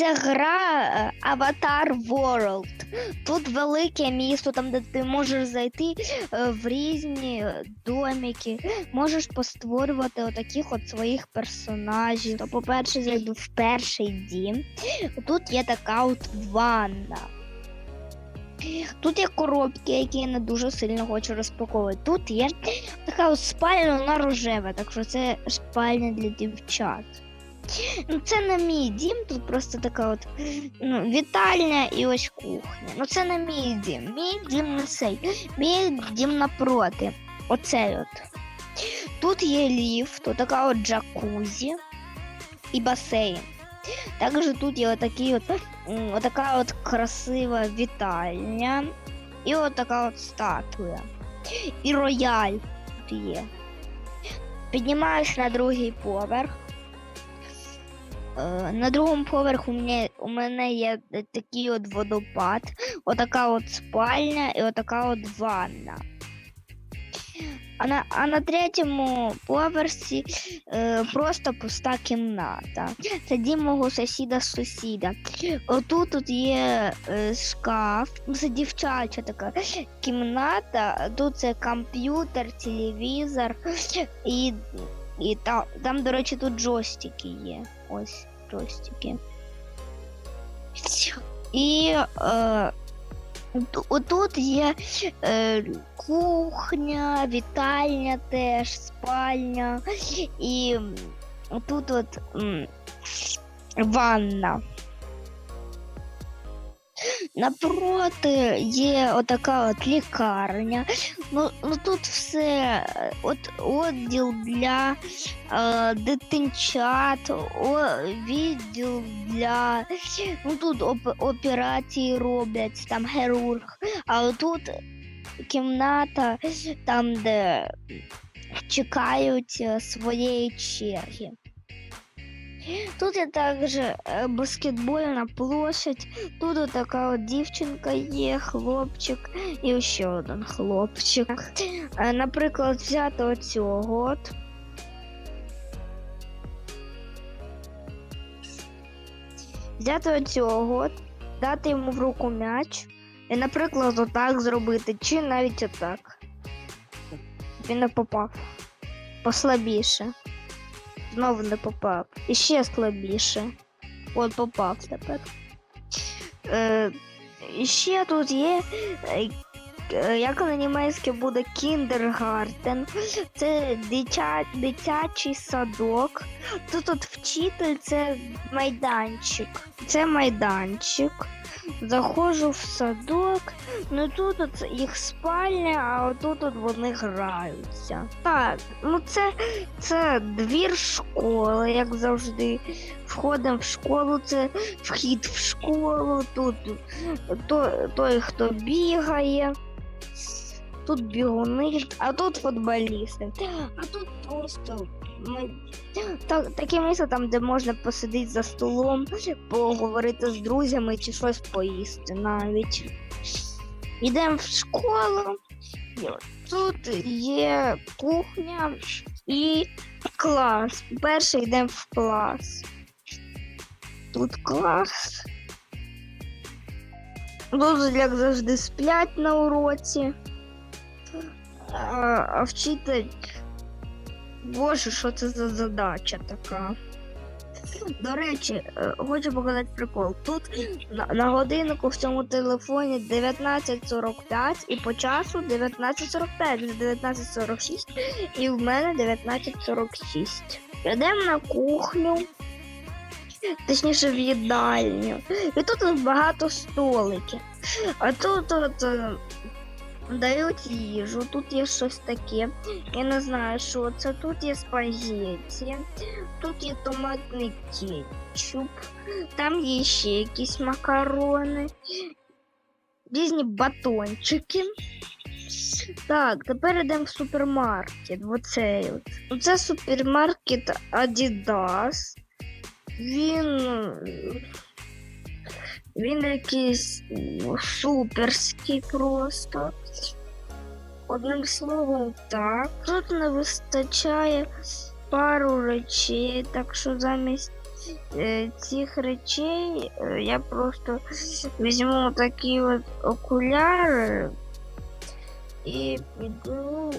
Це гра е, Avatar World. Тут велике місто, там де ти можеш зайти е, в різні домики, можеш постворювати отаких от своїх персонажів. То, по-перше, зайду в перший дім. Тут є така от ванна. Тут є коробки, які я не дуже сильно хочу розпаковувати. Тут є така от спальня, вона рожева, так що це спальня для дівчат. Ну, це не мій дім, тут просто така от ну, вітальня і ось кухня. Ну це не мій дім. Мій дім не цей. Мій дім напроти. Оцей от. Тут є ліфт, тут така от джакузі і басейн. Також тут є отакі от, отака от красива вітальня і отака от статуя. І рояль тут є. Піднімаюсь на другий поверх. Е, На другому поверху у мене, у мене є такий от водопад, отака от спальня і отака от ванна. А на, а на третьому поверсі е, просто пуста кімната. Це дім мого сусіда сусіда. Отут тут є е, шкаф, це дівчача така кімната. Тут це комп'ютер, телевізор і, і там, там, до речі, тут джойстики є. Ось джойстики. І е, отут є е, кухня, вітальня теж, спальня. І тут от м, ванна. Напроти є отака от лікарня. Ну, ну тут все е, от відділ для е, дитинчат, о, відділ для ну тут оп- операції роблять, там хірург. А тут кімната, там, де чекають е, своєї черги. Тут є також е, баскетбольна площадь, тут така от дівчинка є, хлопчик і ще один хлопчик. Е, Наприклад, взяти оцього от. Взяти оцього от, дати йому в руку м'яч. І, наприклад, отак зробити, чи навіть отак. Він не попав. Послабіше. Знову не попав. І ще слабіше. От попав тепер. Е, ще тут є. е, е, Як на німецьке буде кіндергартен. Це дитя, дитячий садок. Тут от вчитель це майданчик. Це майданчик. Заходжу в садок, ну тут от їх спальня, а отут от вони граються. Так, ну це, це двір школи, як завжди. Входимо в школу, це вхід в школу, тут то, той, хто бігає, тут бігуни, а тут футболісти. А тут просто ми... так, таке місце там, де можна посидіти за столом, поговорити з друзями чи щось поїсти навіть. Йдемо в школу. Тут є кухня і клас. Перший йдемо в клас. Тут клас. Тут, як завжди, сплять на уроці. А, а вчитель. Боже, що це за задача така? До речі, е, хочу показати прикол. Тут на, на годиннику в цьому телефоні 19.45 і по часу 19.45, вже 19.46 і в мене 19.46. Йдемо на кухню, точніше в їдальню. І тут багато столиків. А тут от е, дають їжу, тут є щось таке. Я не знаю, що це. Тут є спагетті, тут є томатний кетчуп, там є ще якісь макарони, різні батончики. Так, тепер йдемо в супермаркет. Оцей от. Ну, Це супермаркет Adidas. Він. Він якийсь ну, суперський просто. Одним словом, так. Тут не вистачає пару речей, так що замість е, цих речей е, я просто візьму такі от окуляри і піду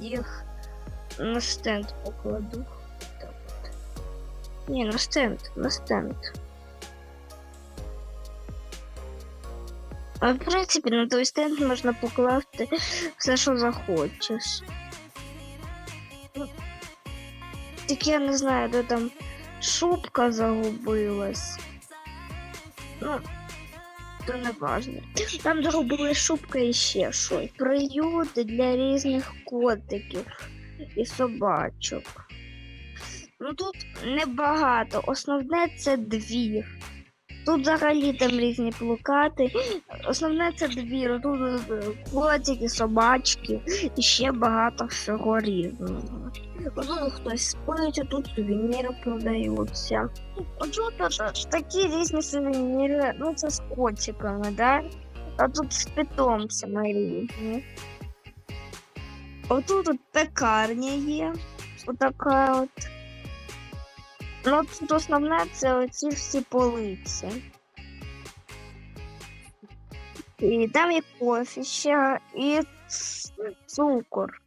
їх на стенд покладу. Так от. Ні, на стенд, на стенд. А в принципі, на той стенд можна покласти все, що захочеш. Ну, Тільки я не знаю, де там шубка загубилась. Ну, то не важно. Там загубилась шубка і ще щось. Приюти для різних котиків і собачок. Ну тут небагато. Основне це двір. Тут взагалі там різні плакати. Основне це двір. Тут е, котики, собачки і ще багато всього різного. Тут хтось спить, тут сувеніри продаються. Отут от такі різні сувеніри, ну це з котиками, да? А тут з питомцями різні. Отут от пекарня є. Отака от. Ну, тут основне це оці всі полиці. І там є кофе ще, і цукор.